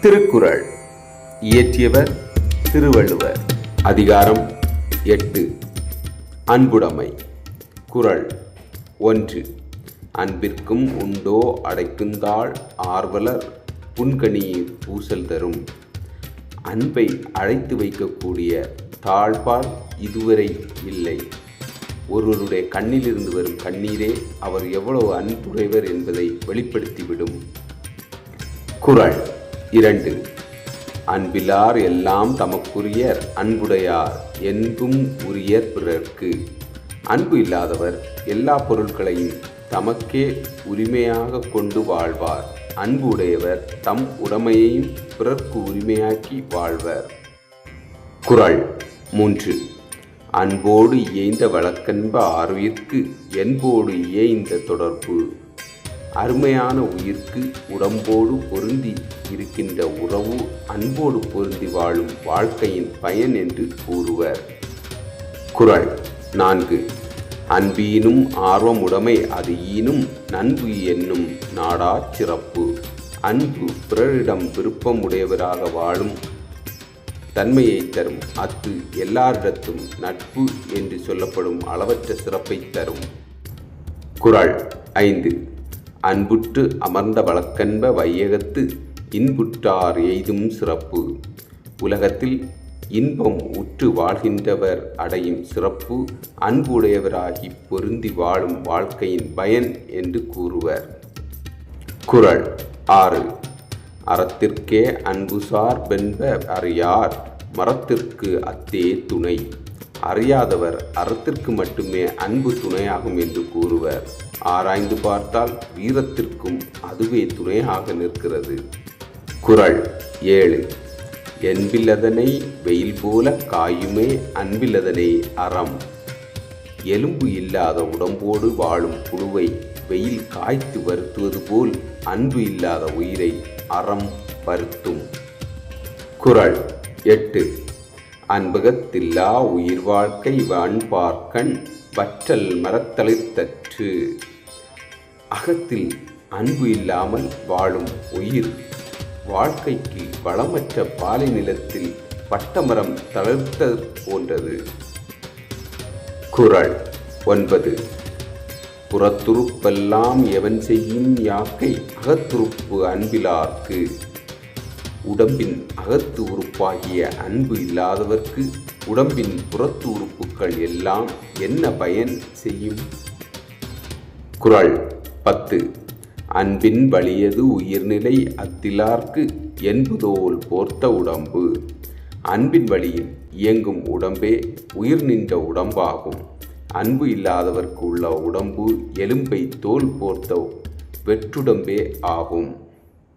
திருக்குறள். இயற்றியவர் திருவள்ளுவர். அதிகாரம் எட்டு. அன்புடைமை. குறள் ஒன்று. அன்பிற்கும் உண்டோ அடைக்குந்தாள் ஆர்வலர் புன்கணியை பூசல் தரும். அன்பை அழைத்து வைக்கக்கூடிய தாழ்பால் இதுவரை இல்லை. ஒருவருடைய கண்ணிலிருந்து வரும் கண்ணீரே அவர் எவ்வளவு அன்புடையவர் என்பதை வெளிப்படுத்திவிடும். குறள் இரண்டு. அன்பிலார் எல்லாம் தமக்குரியர் அன்புடையார் என்பும் உரியர் பிறர்க்கு. அன்பு இல்லாதவர் எல்லா பொருட்களையும் தமக்கே உரிமையாக கொண்டு வாழ்வார். அன்பு உடையவர் தம் உடமையையும் பிறர்க்கு உரிமையாக்கி வாழ்வர். குறள் மூன்று. அன்போடு இயைந்த வழக்கன்ப ஆர்விற்கு என்போடு இயைந்த தொடர்பு. அருமையான உயிர்க்கு உடம்போடு பொருந்தி இருக்கின்ற உறவு அன்போடு பொருந்தி வாழும் வாழ்க்கையின் பயன் என்று கூறுவர். குறள் நான்கு. அன்பீனும் ஆர்வமுடைமை அது ஈனும் நன்பு என்னும் நாடாச் சிறப்பு. அன்பு பிறரிடம் விருப்பம் உடையவராக வாழும் தன்மையை தரும். அத்து எல்லாரிடத்தும் நட்பு என்று சொல்லப்படும் அளவற்ற சிறப்பை தரும். குரல் ஐந்து. அன்புற்று அமர்ந்த வழக்கன்ப வையகத்து இன்புற்றார் எய்தும் சிறப்பு. உலகத்தில் இன்பம் உற்று வாழ்கின்றவர் அடையும் சிறப்பு அன்புடையவராகி பொருந்தி வாழும் வாழ்க்கையின் பயன் என்று கூறுவர். குரல் ஆறு. அறத்திற்கே அன்புசார் பென்ப அறியார் மரத்திற்கு அத்தே துணை. அறியாதவர் அறத்திற்கு மட்டுமே அன்பு துணையாகும் என்று கூறுவர். ஆராய்ந்து பார்த்தால் வீரத்திற்கும் அதுவே துணையாக நிற்கிறது. குறள் ஏழு. என்பிலதனை வெயில் போல காயுமே அன்பிலதனை அறம். எலும்பு இல்லாத உடம்போடு வாழும் புழுவை வெயில் காய்த்து வருத்துவது போல் அன்பு இல்லாத உயிரை அறம் வருத்தும். குரல் எட்டு. அன்பகத்தில்லா உயிர் வாழ்க்கை அன்பார்க்கண் வற்றல் மரத்தளித்தற்று அகத்தில் அன்பு இல்லாமல் வாழும் உயிர் வாழ்க்கைக்கு வளமற்ற பாலை நிலத்தில் பட்டமரம் தளர்த்த போன்றது. குரல் ஒன்பது. புறத்துருப்பெல்லாம் எவன் செய்யும் யாக்கை அகத்துருப்பு அன்பிலார்க்கு. உடம்பின் அகத்து உறுப்பாகிய அன்பு இல்லாதவர்க்கு உடம்பின் புறத்து உறுப்புகள் எல்லாம் என்ன பயன் செய்யும்? குரல் பத்து. அன்பின் வலியது உயிர்நிலை அத்திலார்க்கு என்புதோல் போர்த்த உடம்பு. அன்பின் வழியில் இயங்கும் உடம்பே உயிர் நின்ற உடம்பாகும். அன்பு இல்லாதவர்க்கு உள்ள உடம்பு எலும்பை தோல் போர்த்த வெற்றுடம்பே ஆகும்.